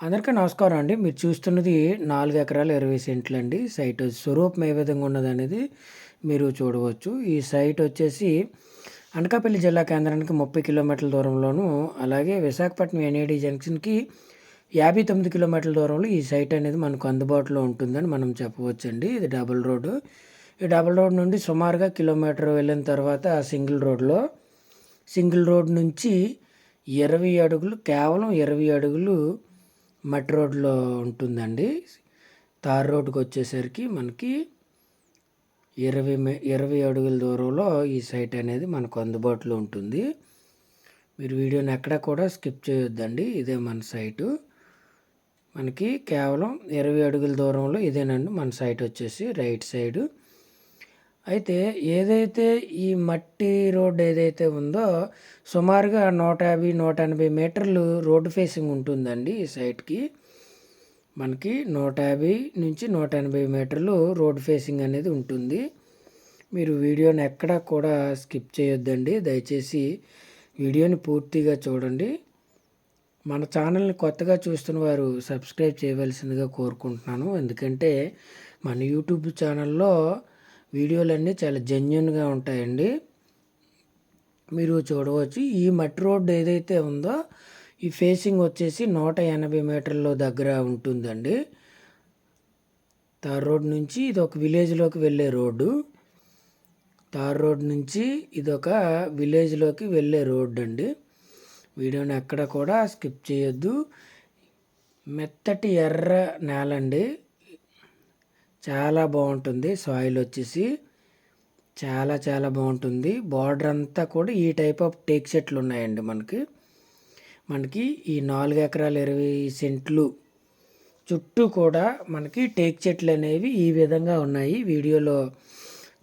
అందరికీ నమస్కారం అండి. మీరు చూస్తున్నది నాలుగు ఎకరాల ఇరవై సెంట్లు అండి సైట్ స్వరూపం ఏ విధంగా ఉన్నది అనేది మీరు చూడవచ్చు. ఈ సైట్ వచ్చేసి అనకాపల్లి జిల్లా కేంద్రానికి ముప్పై కిలోమీటర్ల దూరంలోను అలాగే విశాఖపట్నం ఎన్ఏడి జంక్షన్కి యాభై తొమ్మిది కిలోమీటర్ల దూరంలో ఈ సైట్ అనేది మనకు అందుబాటులో ఉంటుందని మనం చెప్పవచ్చండి. ఇది డబుల్ రోడ్డు. ఈ డబుల్ రోడ్ నుండి సుమారుగా కిలోమీటర్ వెళ్ళిన తర్వాత సింగిల్ రోడ్లో సింగిల్ రోడ్ నుంచి ఇరవై అడుగులు కేవలం ఇరవై అడుగులు మట్టి రోడ్లో ఉంటుందండి. తార్ రోడ్డుకి వచ్చేసరికి మనకి ఇరవై ఇరవై అడుగుల దూరంలో ఈ సైట్ అనేది మనకు అందుబాటులో ఉంటుంది. మీరు వీడియోని ఎక్కడ కూడా స్కిప్ చేయొద్దండి. ఇదే మన సైటు. మనకి కేవలం ఇరవై అడుగుల దూరంలో ఇదేనండి మన సైట్ వచ్చేసి రైట్ సైడు. అయితే ఏదైతే ఈ మట్టి రోడ్ ఏదైతే ఉందో సుమారుగా నూట యాభై నూట ఎనభై మీటర్లు రోడ్డు ఫేసింగ్ ఉంటుందండి ఈ సైట్కి. మనకి నూట యాభై నుంచి నూట ఎనభై మీటర్లు రోడ్ ఫేసింగ్ అనేది ఉంటుంది. మీరు వీడియోని ఎక్కడా కూడా స్కిప్ చేయొద్దండి. దయచేసి వీడియోని పూర్తిగా చూడండి. మన ఛానల్ని కొత్తగా చూస్తున్న వారు సబ్స్క్రైబ్ చేయవలసిందిగా కోరుకుంటున్నాను. ఎందుకంటే మన యూట్యూబ్ ఛానల్లో వీడియోలన్నీ చాలా జెన్యున్గా ఉంటాయండి. మీరు చూడవచ్చు. ఈ మట్టి రోడ్డు ఏదైతే ఉందో ఈ ఫేసింగ్ వచ్చేసి నూట ఎనభై మీటర్ల దగ్గర ఉంటుందండి. తార్ రోడ్ నుంచి ఇది ఒక విలేజ్లోకి వెళ్ళే రోడ్డు. తార్ రోడ్ నుంచి ఇది ఒక విలేజ్లోకి వెళ్ళే రోడ్డు అండి. వీడియోని ఎక్కడ కూడా స్కిప్ చేయొద్దు. మెత్తటి ఎర్ర నేల అండి చాలా బాగుంటుంది. సాయిల్ వచ్చేసి చాలా చాలా బాగుంటుంది. బార్డర్ అంతా కూడా ఈ టైప్ ఆఫ్ టేక్ చెట్లు ఉన్నాయండి మనకి. మనకి ఈ నాలుగు ఎకరాల ఇరవై సెంట్లు చుట్టూ కూడా మనకి టేక్ చెట్లు అనేవి ఈ విధంగా ఉన్నాయి. వీడియోలో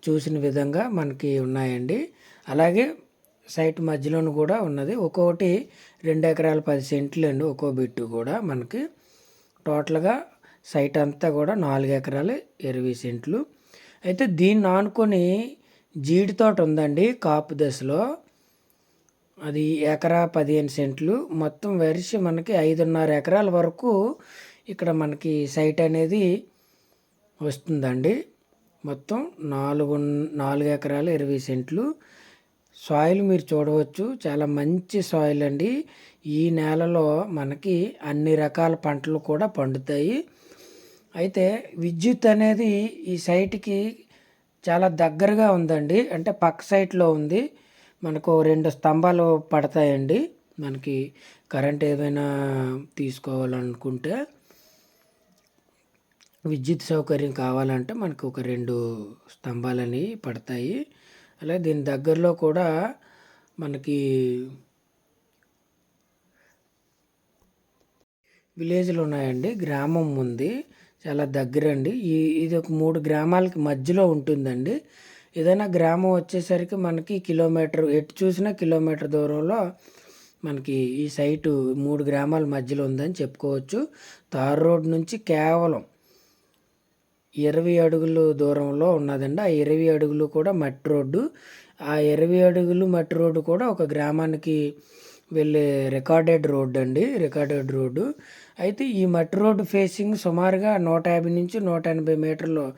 చూసిన విధంగా మనకి ఉన్నాయండి. అలాగే సైట్ మధ్యలోను కూడా ఉన్నది. ఒక్కొక్కటి రెండు ఎకరాల పది సెంట్లు అండి ఒక్కో బిట్టు కూడా మనకి. టోటల్గా సైట్ అంతా కూడా నాలుగు ఎకరాలు ఇరవై సెంట్లు. అయితే దీన్ని ఆనుకొని జీడి తోట ఉందండి కాపు దశలో. అది ఎకరా పదిహేను సెంట్లు. మొత్తం వరిసి మనకి ఐదున్నర ఎకరాల వరకు ఇక్కడ మనకి సైట్ అనేది వస్తుందండి. మొత్తం నాలుగు నాలుగు ఎకరాలు ఇరవై సెంట్లు. సాయిల్ మీరు చూడవచ్చు. చాలా మంచి సాయిల్ అండి. ఈ నేలలో మనకి అన్ని రకాల పంటలు కూడా పండుతాయి. అయితే విద్యుత్ అనేది ఈ సైట్కి చాలా దగ్గరగా ఉందండి. అంటే పక్క సైట్లో ఉంది. మనకు రెండు స్తంభాలు పడతాయండి. మనకి కరెంట్ ఏదైనా తీసుకోవాలనుకుంటే విద్యుత్ సౌకర్యం కావాలంటే మనకు ఒక రెండు స్తంభాలని పడతాయి. అలాగే దీని దగ్గరలో కూడా మనకి విలేజ్లు ఉన్నాయండి. గ్రామం ఉంది. చాలా దగ్గర అండి ఈ ఇది ఒక మూడు గ్రామాలకి మధ్యలో ఉంటుందండి. ఏదైనా గ్రామం వచ్చేసరికి మనకి కిలోమీటర్ ఎటు చూసినా కిలోమీటర్ దూరంలో మనకి ఈ సైటు మూడు గ్రామాల మధ్యలో ఉందని చెప్పుకోవచ్చు. తార్ రోడ్ నుంచి కేవలం ఇరవై అడుగులు దూరంలో ఉన్నదండి. ఆ ఇరవై అడుగులు కూడా మట్టి రోడ్డు. ఆ ఇరవై అడుగులు మట్టి రోడ్డు కూడా ఒక గ్రామానికి వెళ్ళే రికార్డెడ్ రోడ్ అండి రికార్డెడ్ రోడ్డు. అయితే ఈ మట్టి రోడ్డు ఫేసింగ్ సుమారుగా నూట యాభై నుంచి నూట ఎనభై మీటర్లు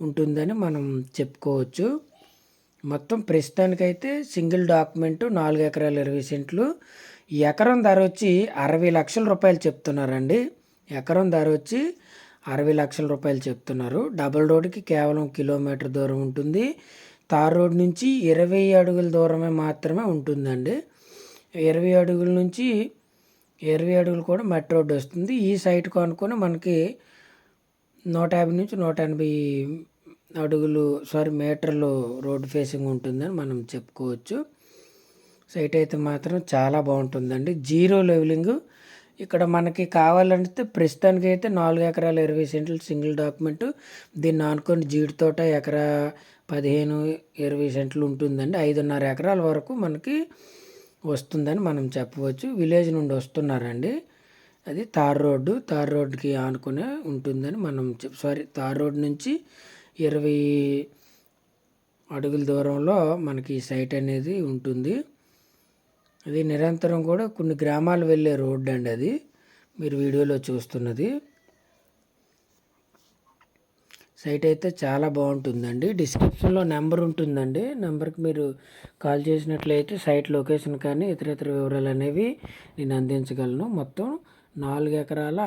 ఉంటుందని మనం చెప్పుకోవచ్చు. మొత్తం ప్రస్తుతానికైతే సింగిల్ డాక్యుమెంటు నాలుగు ఎకరాల ఇరవై సెంట్లు. ఎకరం ధర వచ్చి అరవై లక్షల రూపాయలు చెప్తున్నారండి. ఎకరం ధర వచ్చి అరవై లక్షల రూపాయలు చెప్తున్నారు. డబుల్ రోడ్డుకి కేవలం కిలోమీటర్ దూరం ఉంటుంది. తార్ రోడ్ నుంచి ఇరవై అడుగుల దూరమే మాత్రమే ఉంటుందండి. ఇరవై అడుగుల నుంచి ఇరవై అడుగులు కూడా మట్టి రోడ్డు వస్తుంది. ఈ సైట్ కొనుక్కొని మనకి నూట యాభై నుంచి నూట ఎనభై అడుగులు సారీ మీటర్లు రోడ్డు ఫేసింగ్ ఉంటుందని మనం చెప్పుకోవచ్చు. సైట్ అయితే మాత్రం చాలా బాగుంటుందండి. Zero levelling. ఇక్కడ మనకి కావాలంటే ప్రస్తుతానికి అయితే నాలుగు ఎకరాల ఇరవై సెంట్లు సింగిల్ డాక్యుమెంట్. దీన్ని ఆనుకొని జీడి తోట ఎకరా పదిహేను ఇరవై సెంట్లు ఉంటుందండి. ఐదున్నర ఎకరాల వరకు మనకి వస్తుందని మనం చెప్పవచ్చు. విలేజ్ నుండి వస్తున్నారండి. అది తార్ రోడ్డు. తార్ రోడ్డుకి ఆనుకునే ఉంటుందని మనం చెప్ సారీ తార్ రోడ్ నుంచి ఇరవై అడుగుల దూరంలో మనకి సైట్ అనేది ఉంటుంది. అది నిరంతరం కూడా కొన్ని గ్రామాలు వెళ్ళే రోడ్డు అండి అది. మీరు వీడియోలో చూస్తున్నది. సైట్ అయితే చాలా బాగుంటుందండి. డిస్క్రిప్షన్లో నెంబర్ ఉంటుందండి. నెంబర్కి మీరు కాల్ చేసినట్లయితే సైట్ లొకేషన్ కానీ ఇతర ఇతర వివరాలు అనేవి నేను అందించగలను. మొత్తం నాలుగు ఎకరాల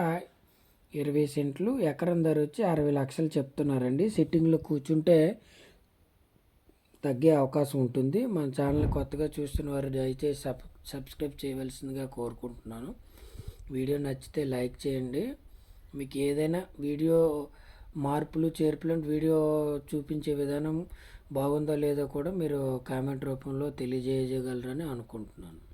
ఇరవై సెంట్లు. ఎకరం ధర వచ్చి అరవై లక్షలు చెప్తున్నారండి. సిట్టింగ్లో కూర్చుంటే తగ్గే అవకాశం ఉంటుంది. మన ఛానల్ కొత్తగా చూస్తున్న వారు దయచేసి సబ్ సబ్స్క్రైబ్ చేయవలసిందిగా కోరుకుంటున్నాను. వీడియో నచ్చితే లైక్ చేయండి. మీకు ఏదైనా వీడియో మార్పులు చేర్పులు వీడియో చూపించే విధానం బాగుందో లేదో కూడా మీరు కామెంట్ రూపంలో తెలియజేయగలరని అనుకుంటున్నాను.